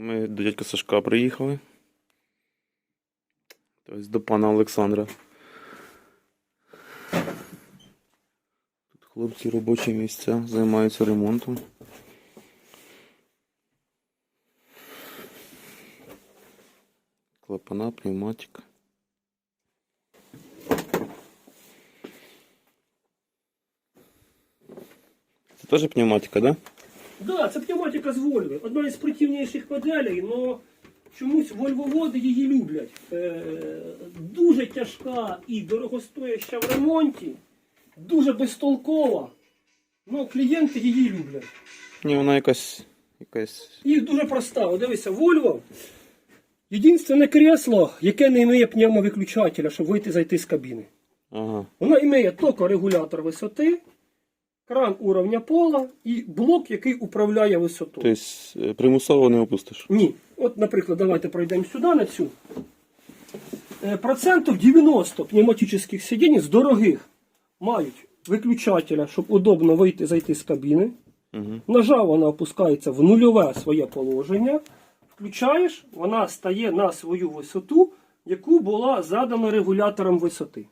Ми до дядька Сашка приїхали. Тобто до пана Олександра. Тут хлопці робочі місця займаються ремонтом. Клапана, пневматика. Це теж пневматика, да? Да, це пневматика з Вольви. Одна із противніших моделей, але чомусь вольвоводи її люблять. Е, дуже тяжка і дорогостояща в ремонті, дуже безтолкова. але клієнти її люблять. Ні, вона якась. якась. І дуже проста. Дивися, Volvo єдине кресло, яке не має пневмовиключателя, щоб вийти зайти з кабіни. Ага. Вона має тільки регулятор висоти, кран уровня пола і блок, який управляє висотою. Тобто е, примусово не опустиш. Ні. От, наприклад, давайте пройдемо сюди на цю. Е, Процентів 90 пневматичних сидінь з дорогих мають виключателя, щоб удобно вийти зайти з кабіни. Угу. Нажав, вона опускається в нульове своє положення. Включаєш, вона стає на свою висоту, яку була задана регулятором висоти.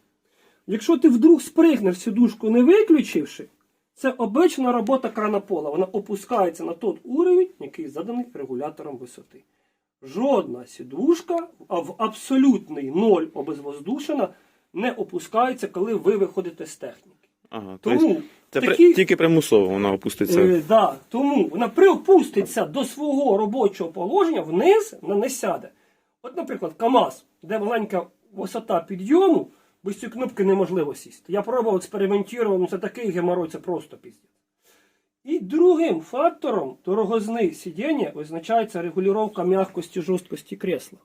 Якщо ти вдруг спригнеш сідушку не виключивши, це обична робота крана пола. Вона опускається на той уровень, який заданий регулятором висоти. Жодна сідушка в абсолютний ноль обезвоздушена не опускається, коли ви виходите з техніки. Ага. Тому це при- такі- тільки примусово вона опуститься. Е, да, тому вона приопуститься до свого робочого положення, вниз вона не сяде. От, наприклад, КАМАЗ, де маленька висота підйому, без цієї кнопки неможливо сісти. Я пробував, експериментував, ну це такий геморой, це просто піздець. І другим фактором дорогозни сидіння визначається регулювання м'якості жорсткості кресла.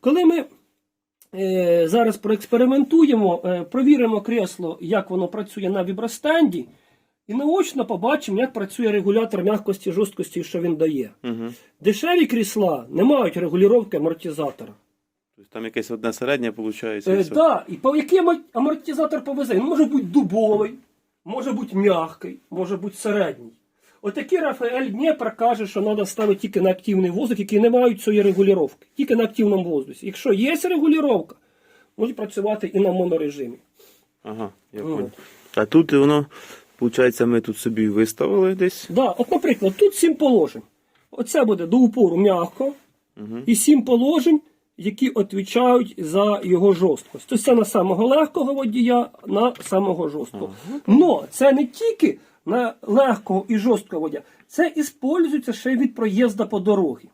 Коли ми е, зараз проекспериментуємо, е, провіримо кресло, як воно працює на вібростенді, і наочно побачимо, як працює регулятор м'якості жорсткості, що він дає. Угу. Дешеві крісла не мають регулювання амортизатора. Там якесь одне середнє виходить. Е, да, і по який амортизатор повезе? Він може бути дубовий, може бути м'який, може бути середній. Отакий Рафаель Дніпр каже, що треба ставити тільки на активний воздух, які не мають цієї регулювання. Тільки на активному воздусі. Якщо є регулювання, може працювати і на монорежимі. Ага, я Ну. понял. А тут воно, виходить, ми тут собі виставили десь. Да, от, наприклад, тут сім положень. Оце буде до упору м'яко, і сім положень, які відповідають за його жорсткость. Тобто це на самого легкого водія, на самого жорсткого. Но це не тільки на легкого і жорсткого водія, це іспользується ще й від проїзду по дорогі.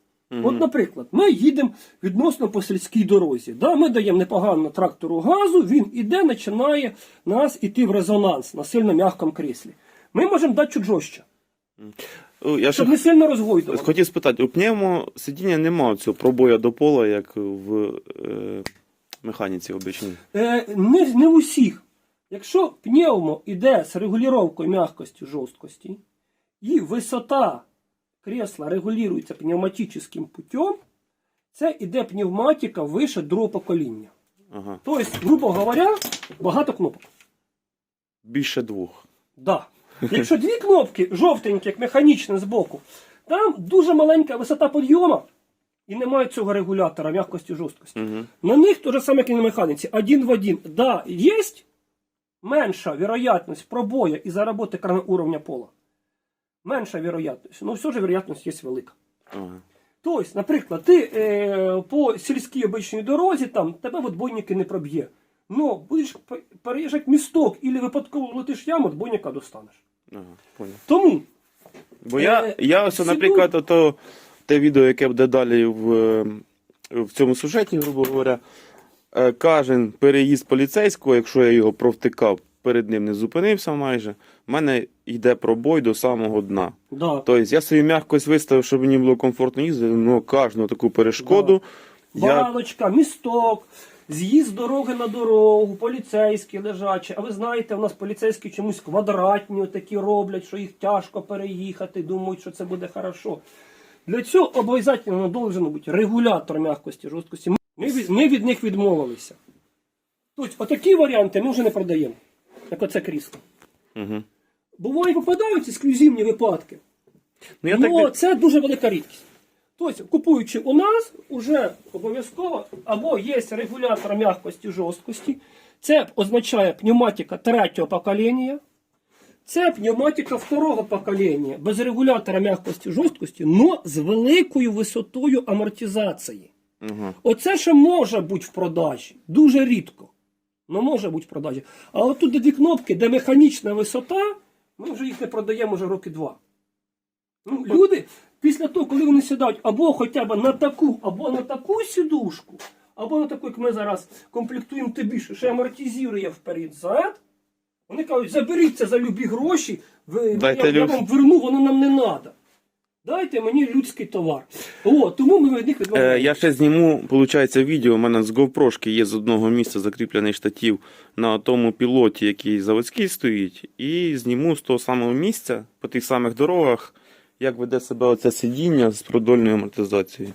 От, наприклад, ми їдемо відносно по сільській дорозі. Да, ми даємо непогано трактору газу, він іде, починає нас іти в резонанс на сильно м'якому кріслі. Ми можемо дати чуть жорстче, Я щоб ще не сильно розгойдували. хотів спитати, у пневмо сидіння немає цього пробоя до пола, як в е, механіці обичній. Е, не, не в усіх. Якщо пневмо йде з регулюванням м'якості жорсткості, і висота кресла регулюється пневматичним путем, це йде пневматика вище другого покоління. Ага. Тобто, грубо говоря, багато кнопок. Більше двох. Да. Якщо дві кнопки жовтенькі, як механічне збоку, там дуже маленька висота підйому і немає цього регулятора м'якості жорсткості. Угу. На них то же саме, як і на механіці, один в один. Да, есть менша вероятность пробоя из-за работы крана уровня пола. Менша вероятность, но все же вероятность є велика. Ага. Тобто, наприклад, ти е, по сільській обичній дорозі, там тебе отбойники не проб'є. Но будеш переїжджати місток і випадково летиш яму, отбойника достанеш. Ага, понял. Тому Бо я, Е, я ось, наприклад, ото, те відео, яке буде далі в, е, в цьому сюжеті, грубо говоря, е, кожен переїзд поліцейського, якщо я його провтикав, перед ним не зупинився майже, в мене йде пробой до самого дна. да, Тобто я свою м'якость виставив, щоб мені було комфортно їздити, але кожну таку перешкоду я балочка, місток, з'їзд дороги на дорогу, поліцейські лежачі. А ви знаєте, у нас поліцейські чомусь квадратні такі роблять, що їх тяжко переїхати, думають, що це буде хорошо. Для цього обов'язково должен бути регулятор м'якості, жорсткості. Ми ми від них відмовилися. Тобто, отакі варіанти ми вже не продаємо, як оце крісло. Угу. Буває, попадають ексклюзивні випадки. Ну, я так... це дуже велика рідкість. Тобто, купуючи у нас, вже обов'язково або є регулятор м'якості жорсткості, це означає пневматика третього покоління, це пневматика второго покоління, без регулятора м'якості жорсткості, але з великою висотою амортизації. Угу. Оце ще може бути в продажі. Дуже рідко. Ну, може бути в продажі. А от тут де дві кнопки, де механічна висота, ми вже їх не продаємо вже роки два. Ну, люди, після того, коли вони сідають або хоча б на таку, або на таку сідушку, або на таку, як ми зараз комплектуємо тобі, що ще амортизує вперед-зад, вони кажуть, заберіть це за любі гроші, ви, Дайте я, я вам верну, воно нам не треба. Дайте мені людський товар. О, тому ми від них Е, я ще зніму, виходить, відео. У мене з GoPro є з одного місця закріплений штатів на тому пілоті, який заводський стоїть, і зніму з того самого місця по тих самих дорогах, як веде себе оце сидіння з продольною амортизацією.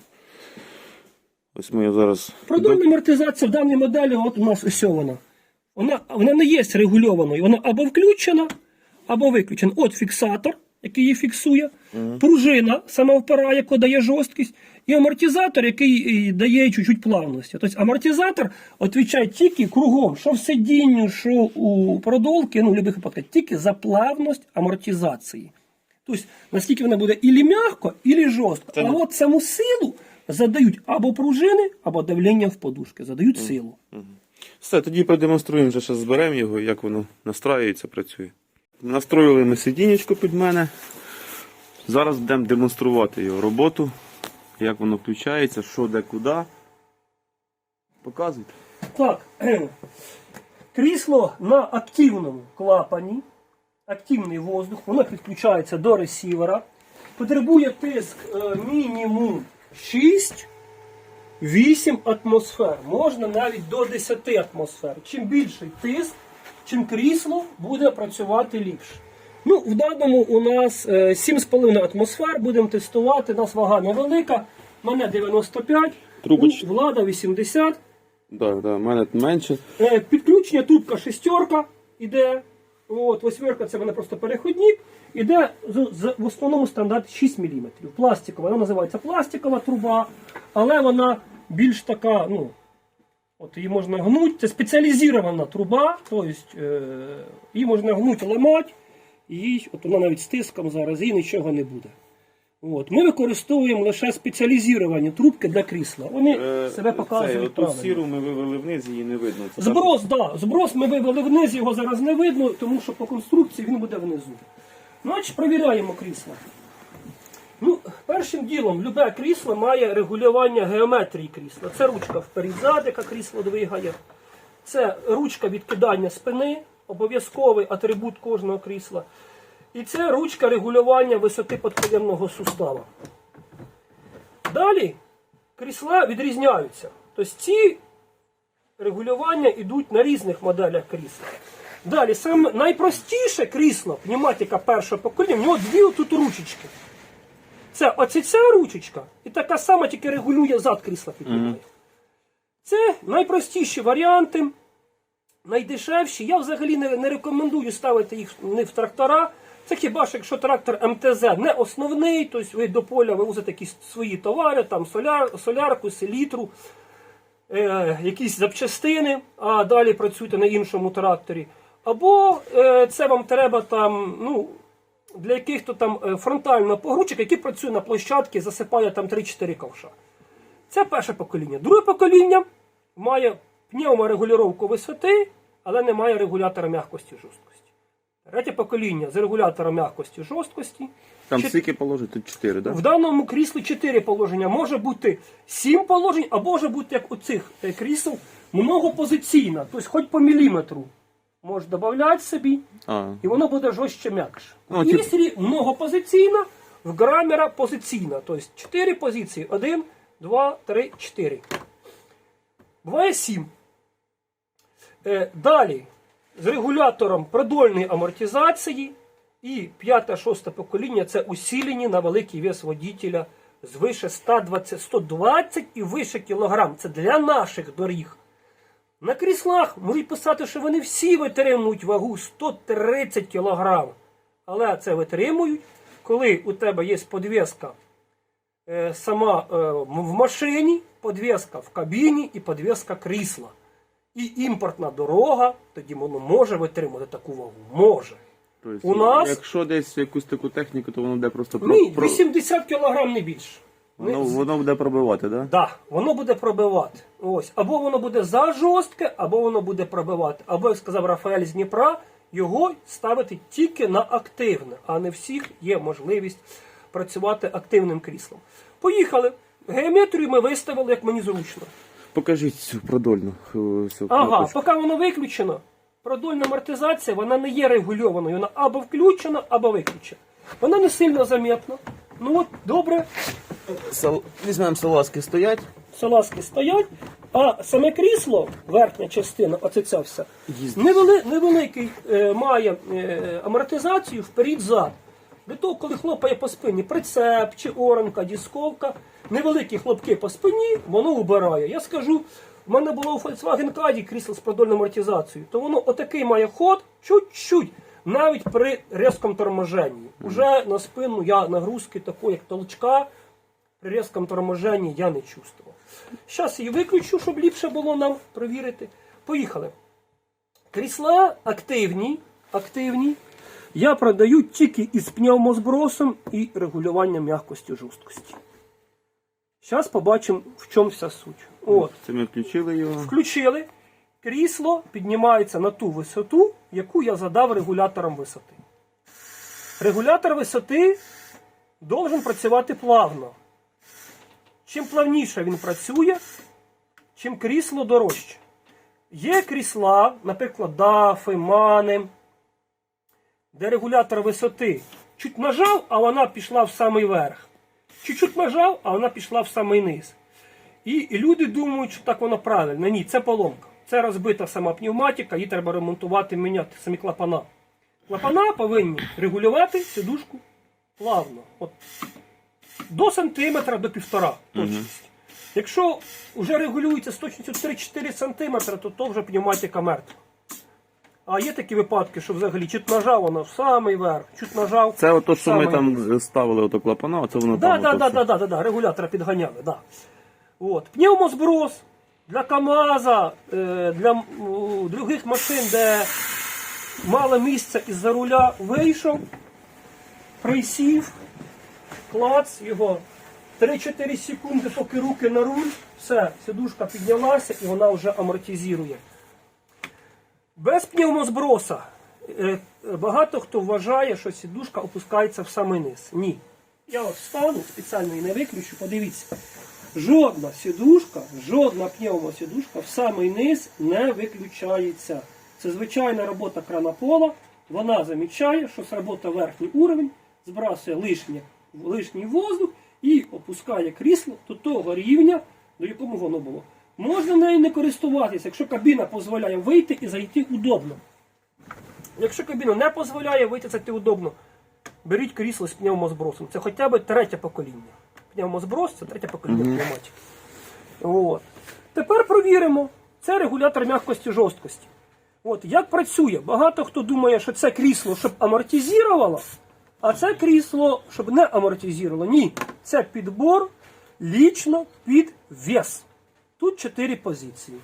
Ось ми зараз. Продольна амортизація в даній моделі, от у нас ось вона. Вона, вона не є регульованою. Вона або включена, або виключена. От фіксатор, який її фіксує, пружина сама впирає, яка дає жорсткість, і амортизатор, який дає чуть-чуть плавності. Тобто амортизатор відповідає тільки кругом, що в сидінню, що у продолки, ну в будь-яких випадках, тільки за плавність амортизації. Тобто, наскільки вона буде ілі м'яко, ілі жорстко. Це А от саму силу задають або пружини, або давлення в подушки. Задають силу. Все, тоді продемонструємо, вже ще зберемо його, як воно настраюється, працює. Настроїли ми сидінечко під мене. Зараз будемо демонструвати його роботу, як воно включається, що де куди. Показуйте. Так, крісло на активному клапані, активний воздух, воно підключається до ресівера, потребує тиск е, мінімум 6-8 атмосфер, можна навіть до 10 атмосфер. Чим більший тиск, чим крісло буде працювати ліпше. Ну, в даному у нас е, 7,5 атмосфер, будемо тестувати, у нас вага невелика, в мене 95, Трубочка. у влада 80. Да, да, мене менше. Е, Підключення трубка шестерка іде. От, восьмерка це в мене просто переходник. Іде в основному стандарт 6 мм. Пластикова. Вона називається пластикова труба, але вона більш така, ну, от її можна гнути. Це спеціалізована труба, тобто е, її можна гнути, ламати, і от вона навіть з тиском зараз, і нічого не буде. От. Ми використовуємо лише спеціалізовані трубки для крісла. Вони себе показують. Е, Оту правильно. сіру ми вивели вниз, її не видно. Це Зброс, так. Да, зброс ми вивели вниз, його зараз не видно, тому що по конструкції він буде внизу. Значить, провіряємо крісло. Ну, першим ділом, любе крісло має регулювання геометрії крісла. Це ручка вперед-зад, яка крісло двигає. Це ручка відкидання спини, обов'язковий атрибут кожного крісла. І це ручка регулювання висоти підколінного сустава. Далі крісла відрізняються. Тобто ці регулювання йдуть на різних моделях крісла. Далі, саме найпростіше крісло, пневматика першого покоління, в нього дві тут ручечки. Це оце ця ручечка, і така сама тільки регулює зад крісла піднімає. Це найпростіші варіанти, найдешевші. Я взагалі не, не рекомендую ставити їх не в трактора. Це хіба що якщо трактор МТЗ не основний, тобто ви до поля вивозите якісь свої товари, там соляр, солярку, селітру, е, якісь запчастини, а далі працюєте на іншому тракторі. Або е, це вам треба там, ну, для яких-то там е, фронтального погрузчика, який працює на площадці, засипає там 3-4 ковша. Це перше покоління. Друге покоління має пневморегулювання висоти, але не має регулятора м'якості жорсткості. Третє покоління з регулятором м'якості жорсткості. Там Чет- скільки положити? Чотири, так? в даному кріслі 4 положення. Може бути 7 положень, а може бути, як у цих е, крісел, многопозиційна. Тобто хоч по міліметру можеш додати собі, А. і воно буде жорстче м'якше. Ну, Є тип- многопозиційна, в грамера позиційна. Тобто 4 позиції. 1, 2, 3, 4. Буває 7. Е, далі з регулятором продольної амортизації. І п'яте, шосте покоління це усілені на великий вес водителя звише 120, 120 і вище кілограм. Це для наших доріг. На кріслах можуть писати, що вони всі витримують вагу 130 кг. Але це витримують, коли у тебе є подвеска е, сама е, в машині, подвеска в кабіні і подвеска крісла. І імпортна дорога, тоді воно може витримати таку вагу. Може. Тобто, У нас- Якщо десь якусь таку техніку, то воно буде просто про, Ні, про- 80 кг не більше. воно, воно буде пробивати, да? Да, воно буде пробивати. Ось. Або воно буде за жорстке, або воно буде пробивати. Або, як сказав Рафаель з Дніпра, його ставити тільки на активне, а не всіх є можливість працювати активним кріслом. Поїхали. Геометрію ми виставили, як мені зручно. Покажіть цю продольну. е, цю Ага, кнопочку. поки воно виключено, продольна амортизація вона не є регульованою. Вона або включена, або виключена. Вона не сильно замітна. Ну от, добре, Сал- Візьмемо салазки стоять. салазки стоять, а саме крісло, верхня частина, оце ця вся, невели, невеликий е, має е, амортизацію вперед-зад. Для того, коли хлопає по спині прицеп чи оранка, дісковка, невеликі хлопки по спині, воно убирає. Я скажу, в мене було у Volkswagen Caddy крісло з продольною амортизацією, то воно отакий має ход, чуть-чуть, навіть при різкому торможенні. Уже на спину я нагрузки такої, як толчка, при різкому торможенні я не чувствував. Зараз її виключу, щоб ліпше було нам провірити. Поїхали. Крісла активні, активні. Я продаю тільки із пневмозбросом і регулюванням м'якості жорсткості. Зараз побачимо, в чому вся суть. От. Це ми включили його. Включили. Крісло піднімається на ту висоту, яку я задав регулятором висоти. Регулятор висоти должен працювати плавно. Чим плавніше він працює, чим крісло дорожче. Є крісла, наприклад, дафи, мани, де регулятор висоти чуть нажав, а вона пішла в самий верх. Чуть-чуть нажав, а вона пішла в самий низ. І, і люди думають, що так воно правильно. Ні, це поломка. Це розбита сама пневматика, її треба ремонтувати, міняти самі клапана. Клапана повинні регулювати сидушку плавно. От, до сантиметра до півтора точність. Якщо вже регулюється з точністю 3-4 сантиметра, то то вже пневматика мертва. А є такі випадки, що взагалі чуть нажав вона в самий верх, чуть нажав. Це ото, що ми там ставили ото клапана, це воно Да, там. да, да, да, да, регулятора підганяли, да. От. Пневмозброс для КАМАЗа, е, для других машин, де мало місця із-за руля вийшов, присів, клац його 3-4 секунди, поки руки на руль, все, сидушка піднялася і вона вже амортизує. Без пневмозброса е, багато хто вважає, що сідушка опускається в самий низ. Ні. Я от встану, спеціально її не виключу, подивіться. Жодна сідушка, жодна пневмосідушка в самий низ не виключається. Це звичайна робота кранопола. Вона замічає, що сработа верхній уровень, збрасує лишнє, лишній воздух і опускає крісло до того рівня, до якому воно було. Можна нею не користуватися, якщо кабіна дозволяє вийти і зайти удобно. Якщо кабіна не дозволяє вийти зайти удобно, беріть крісло з пневмозбросом. Це хоча б третє покоління. Пневмозброс це третє покоління пневматики. От. Тепер провіримо. Це регулятор м'якості жорсткості. От, як працює? Багато хто думає, що це крісло, щоб амортизувало, а це крісло, щоб не амортизувало. Ні, це підбор лічно під вес. Тут чотири позиції.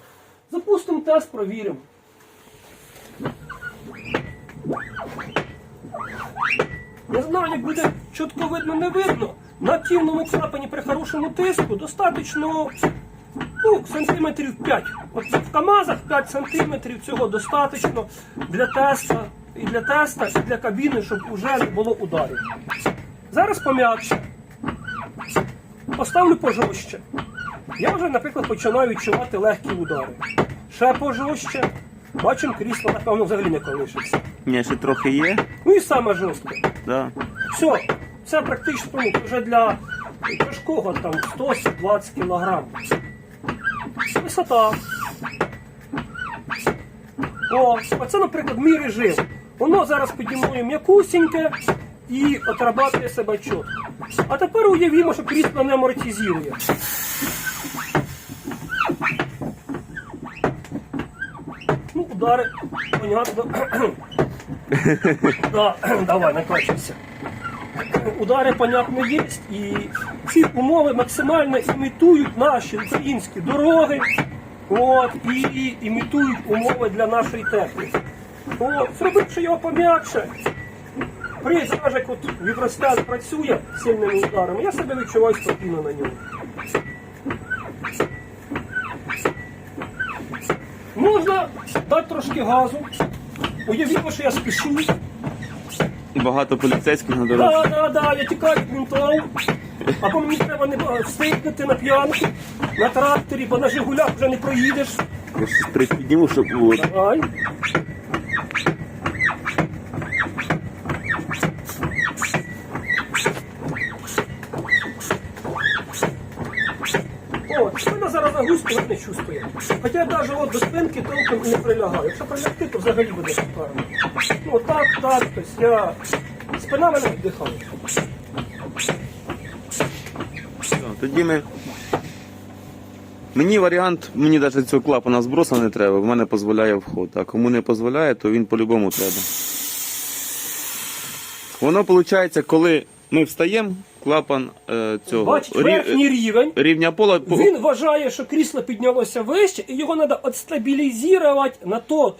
Запустимо тест, провіримо. Не знаю, як буде чітко видно, не видно. На активному клапані при хорошому тиску достатньо ну, сантиметрів 5. От в КАМАЗах 5 сантиметрів цього достатньо для теста, і для теста, і для кабіни, щоб уже не було ударів. Зараз пом'якше. Поставлю пожорстче. Я вже, наприклад, починаю відчувати легкі удари. Ще пожорстче. Бачимо, крісло, напевно, взагалі не колишиться. Ні, ще трохи є. Ну і саме жорстке. Да. Все, це практично ну, вже для тяжкого там 120 кг. Висота. О, оце, наприклад, мій режим. Воно зараз піднімає м'якусіньке і отрабатує себе чітко. А тепер уявімо, що крісло не амортизує. Удари, понятно. Да, давай, накачуйся. Удари, понятно, есть, и ці умови максимально імітують наші українські дороги. От, і імітують умови для нашої техніки. От, зробивши його пом'якше, при от вібростян працює сильними ударами, я себе відчуваю спокійно на ньому. Можна дати трошки газу. Уявімо, що я спішу. Багато поліцейських на дорозі. Так, так, так, я тікаю від. Або мені треба не встигнути на п'янку, на тракторі, бо на Жигулях вже не проїдеш. Я щось припідніму, щоб було. Давай. Не чувствує. Хоча навіть от до спинки толком не прилягаю. Якщо прилягти, то взагалі буде шикарно. Ну так, так, тобто я... Спина мене віддихає. Тоді ми. Мені варіант, мені навіть цього клапана зброса не треба, в мене дозволяє вход. А кому не дозволяє, то він по-любому треба. Воно виходить, коли ми встаємо, клапан е, цього Бачить, рів- верхній рівень. рівня пола. по- Він вважає, що крісло піднялося вище, і його треба отстабілізувати на тот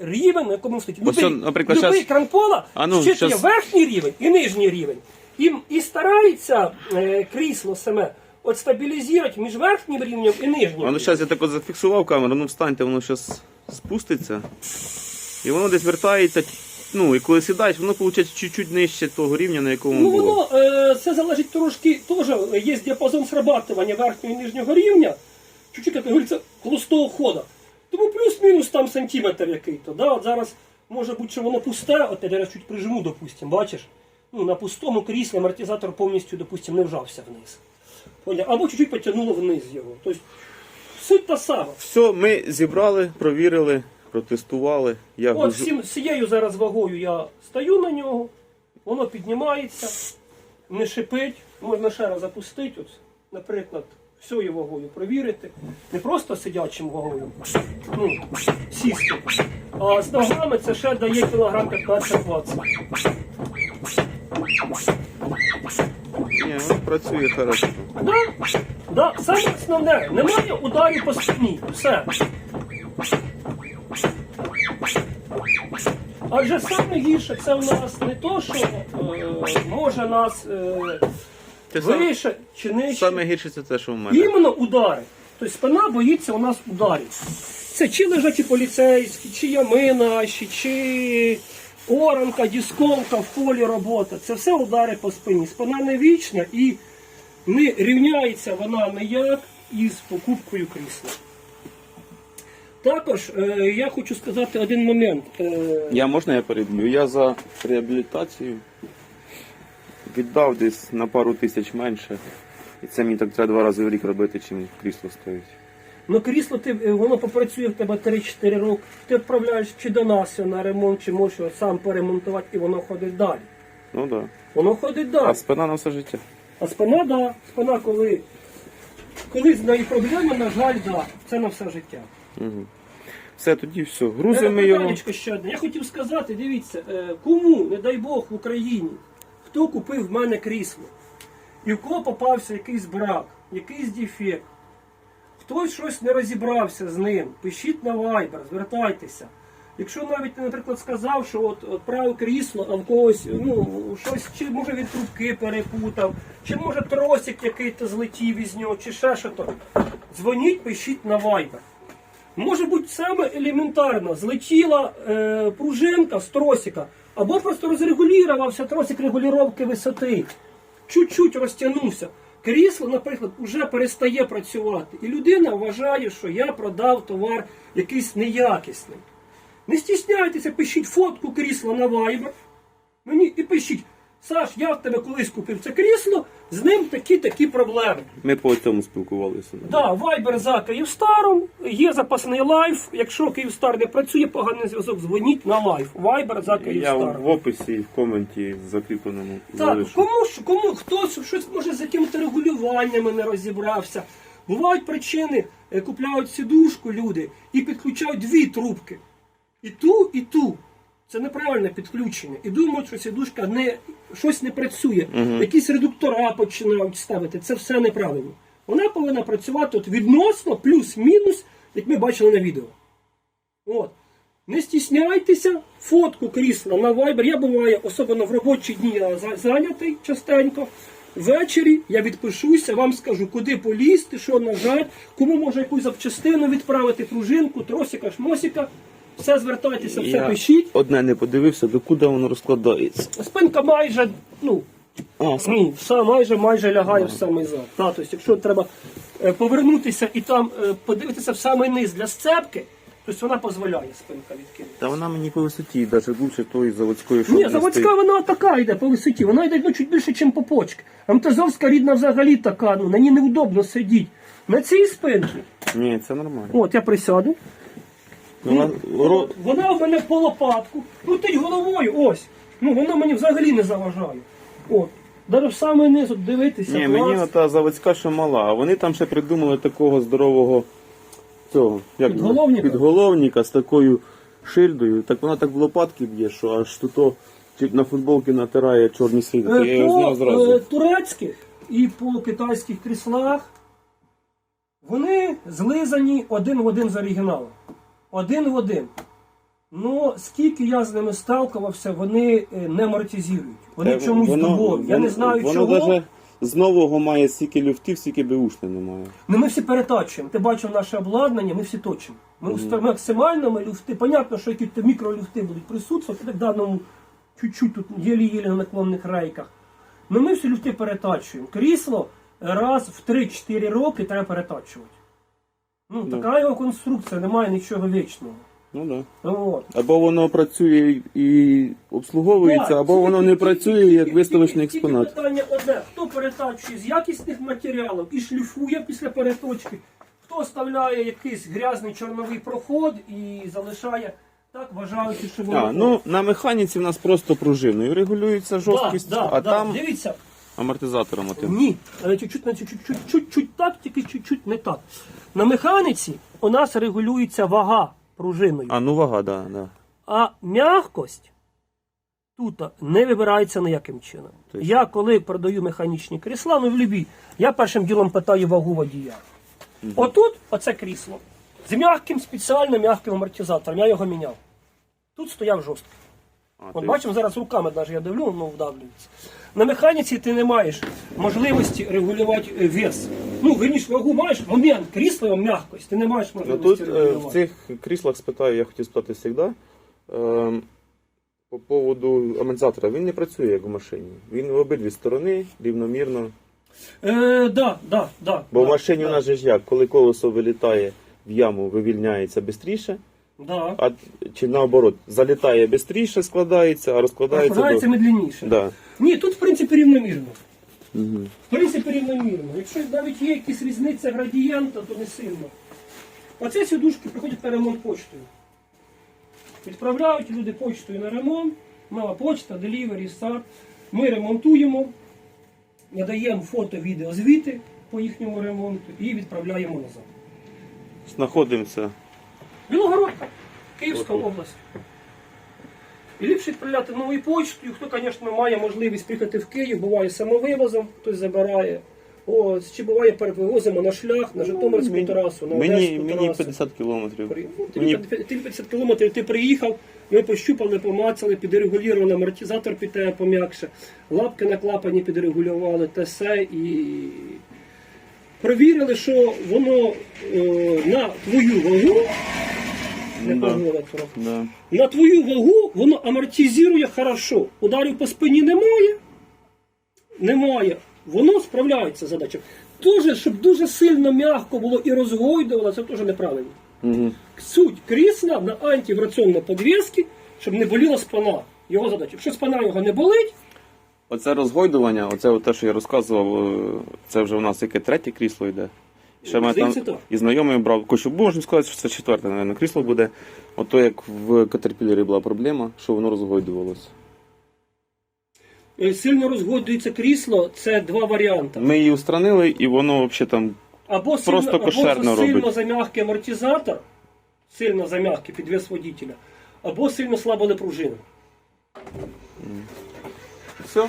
рівень, на якому стоїть. Ось Любий, он, наприклад, любий щас- кран пола А ну, щитує щас- верхній рівень і нижній рівень. І, і старається е, крісло саме отстабілізувати між верхнім рівнем і нижнім. А ну зараз я так от зафіксував камеру, ну встаньте, воно зараз спуститься. І воно десь вертається. Ну, і коли сідаєш, воно виходить чуть-чуть нижче того рівня, на якому Ну було. воно е, це залежить трошки, теж є діапазон срабатування верхнього і нижнього рівня, чуть-чуть, як говориться, холостого хода. Тому плюс-мінус там сантиметр який-то. Да? От зараз може бути, що воно пусте, от я зараз чуть прижму, допустим, бачиш? Ну, на пустому кріслі амортизатор повністю, допустим, не вжався вниз. Або чуть-чуть потягнуло вниз його. Тобто суть та сама. Все, ми зібрали, провірили, протестували. Я От гружу- всім, цією зараз вагою я стою на нього, воно піднімається, не шипить, можна ще раз запустити, от, наприклад, всією вагою провірити. Не просто сидячим вагою, ну, сісти. А з ногами це ще дає кілограм 15-20. Ні, воно працює хорошо. Да? Да, саме основне, немає ударів по спині. Все. Адже саме гірше це в нас не то, що е, може нас е, саме, вище чи нижче. саме гірше це те, що в мене. Іменно удари. Тобто спина боїться у нас ударів. Це чи лежачі поліцейські, чи ями наші, чи оранка, дісковка в полі робота. Це все удари по спині. Спина не вічна і не рівняється вона ніяк із покупкою крісла. Також е, я хочу сказати один момент. Е, Я можна я переб'ю? Я за реабілітацію віддав десь на пару тисяч менше. І це мені так треба два рази в рік робити, чим крісло стоїть. Ну, крісло ти, е, воно попрацює в тебе 3-4 роки. Ти відправляєш чи до нас на ремонт, чи можеш його сам перемонтувати, і воно ходить далі. Ну так. Да. Воно ходить далі. А спина на все життя. А спина, да. Спина, коли, коли з нею проблеми, на жаль, да. Це на все життя. Угу. Все, тоді все. Е, Грузимо його. ще одне. Я хотів сказати, дивіться, е, кому, не дай Бог, в Україні, хто купив в мене крісло, і в кого попався якийсь брак, якийсь дефект, хтось щось не розібрався з ним, пишіть на Viber, звертайтеся. Якщо навіть, наприклад, сказав, що от, от крісло, а в когось ну, щось, чи може від трубки перепутав, чи може тросик який-то злетів із нього, чи ще що то. Дзвоніть, пишіть на Viber. Може бути саме елементарно, злетіла е, пружинка з тросика, або просто розрегулювався тросик регулювання висоти. Чуть-чуть розтягнувся. Крісло, наприклад, вже перестає працювати. І людина вважає, що я продав товар якийсь неякісний. Не стісняйтеся, пишіть фотку крісла на Viber. Мені і пишіть, Саш, я в тебе колись купив це крісло, з ним такі-такі проблеми. Ми по цьому спілкувалися. Да, Viber за Київстаром, є запасний лайф. Якщо Київстар не працює, поганий зв'язок, дзвоніть на лайф. Viber за Я в описі і в коменті закріпленому Так, кому кому хтось щось може з якими-то регулюваннями не розібрався. Бувають причини, е, купляють сідушку люди і підключають дві трубки. І ту, і ту. Це неправильне підключення. І думають, що сідушка не, щось не працює. Якісь редуктора починають ставити. Це все неправильно. Вона повинна працювати от відносно плюс-мінус, як ми бачили на відео. От. Не стісняйтеся, фотку крісла на Viber. Я буваю, особливо в робочі дні я зайнятий частенько. Ввечері я відпишуся, вам скажу, куди полізти, що нажати, кому може якусь запчастину відправити, пружинку, тросика, шмосика. Все звертайтеся, все Я пишіть. одне не подивився, докуди воно розкладається. Спинка майже, ну, А, ні, все майже майже лягає в самий зад. Та, тобто, якщо треба е, повернутися і там е, подивитися в самий низ для сцепки, тобто вона дозволяє спинка відкинути. Та вона мені по висоті, навіть лучше тої заводської, Ні, заводська стоїть. вона така йде по висоті, вона йде ну, чуть більше, ніж по почки. МТЗовська рідна взагалі така, ну на ній неудобно сидіти. На цій спинці, Ні, це нормально. от я присяду. Ну, вона- ро- Вона в мене по лопатку, крутить головою, ось. Ну вона мені взагалі не заважає. От. Навіть в самий низ от дивитися. Ні, клас. мені ота заводська ще мала, а вони там ще придумали такого здорового цього, як Підголовника? підголовника з такою шильдою. Так вона так в лопатки б'є, що аж тут чуть на футболки натирає чорні сліди. То я Е, його зразу. е, турецьких і по китайських кріслах вони злизані один в один з оригіналом. Один в один. Ну, скільки я з ними сталкувався, вони е, не амортизують. Вони Е, чомусь воно- доборі. Я не знаю воно чого. даже з нового має стільки люфтів, стільки беушне немає. Ну ми всі перетачуємо. Ти бачив наше обладнання, ми всі точимо. Ми mm максимально ми люфти. Понятно, що якісь то мікролюфти будуть присутствувати в даному чуть-чуть тут єлі-єлі на наклонних рейках. Ну ми всі люфти перетачуємо. Крісло раз в 3-4 роки треба перетачувати. Ну, така його конструкція, немає нічого вічного. Ну да. Ну, От. Або воно працює і обслуговується, Так, або воно не тільки- працює як тільки- виставочний тільки експонат. питання одне: хто перетачує з якісних матеріалів і шліфує після переточки, хто оставляє якийсь грязний чорновий проход і залишає так, вважаючи, що воно. А, ну на механіці в нас просто пружиною регулюється жорсткість, да, а да. там дивіться, амортизатором отим. ні, е, чуть-чуть, не чуть-чуть, чуть-чуть, так, тільки чуть-чуть не так. На механіці у нас регулюється вага пружиною. А ну вага, да, да. А м'якость тут не вибирається ніяким чином. Тобто- Я коли продаю механічні крісла, ну в любі, я першим ділом питаю вагу водія. Отут оце крісло з м'яким, спеціально м'яким амортизатором. Я його міняв. Тут стояв жорсткий. А, От ти- бачимо, зараз руками навіть я дивлю, воно вдавлюється. На механіці ти не маєш можливості регулювати е, вес. Ну, верніше, вагу маєш, момент крісла м'якость, ти не маєш Ну, можливості тут е, регулювати. в цих кріслах спитаю, я хотів спитати завжди. Е, по поводу амортизатора, він не працює як в машині. Він в обидві сторони, рівномірно. Е, да, да, да, Бо да, в машині да, у нас же ж як, коли колесо вилітає в яму, вивільняється швидше, да. а чи наоборот, залітає швидше, складається, а розкладається. Розкладається До... медленніше. Да. Ні, тут в принципі рівномірно. Угу. В принципі рівномірно. Якщо навіть є якісь різниця градієнта, то не сильно. Оці сідушки приходять на ремонт почтою. Відправляють люди почтою на ремонт, нова почта, делівері, сад. Ми ремонтуємо, надаємо фото, відео, звіти по їхньому ремонту і відправляємо назад. Знаходимося. Білогородка, Київська область. І ліпше відправляти новою почтою. Хто, звісно, має можливість приїхати в Київ, буває самовивозом, хтось забирає. Ось, чи буває перевозимо на шлях, на Житомирську Мені- трасу, на Мені, Одеську мені трасу. 50 кілометрів. При- ну, тобі Мені 50 тобі 50 кілометрів ти приїхав, ми пощупали, помацали, підрегулювали, амортизатор під тебе пом'якше, лапки на клапані підрегулювали, те все і провірили, що воно е, на твою вагу, не Да. да. на твою вагу воно амортизує хорошо. Ударів по спині немає. Немає. Воно справляється з задачею. Дуже, щоб дуже сильно м'яко було і розгойдувало, це теж неправильно. Угу. Суть крісла на антивібраційній підвісці, щоб не боліла спина. Його задача. Якщо спина його не болить, Оце розгойдування, оце те, що я розказував, е, це вже у нас яке третє крісло йде. Ще мене там і знайомий брав, хочу, можна сказати, що це четверте, мабуть, крісло буде. Ото як в Caterpillar була проблема, що воно розгойдувалося. е, сильно розгойдується крісло, це два варіанти. Ми її устранили, і воно взагалі там Або сильно, Просто кошерно або сильно робить. зам'ягкий амортизатор, сильно зам'ягкий підвес водителя, або сильно слабили пружину. Все.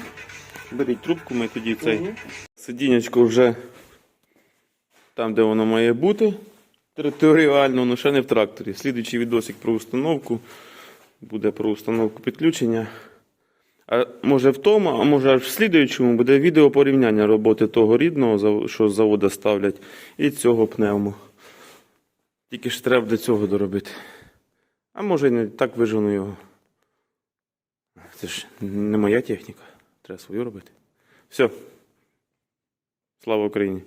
Беріть трубку, ми тоді цей. Мгм. Сидінечко вже там, де воно має бути. Територіально, але ще не в тракторі. Слідуючий відосик про установку. Буде про установку підключення. А може в тому, а може аж в слідуючому буде відео порівняння роботи того рідного, що з завода ставлять, і цього пневму. Тільки ж треба до цього доробити. А може і не так вижену його. Це ж не моя техніка. Треба свою робити. Все. Слава Україні!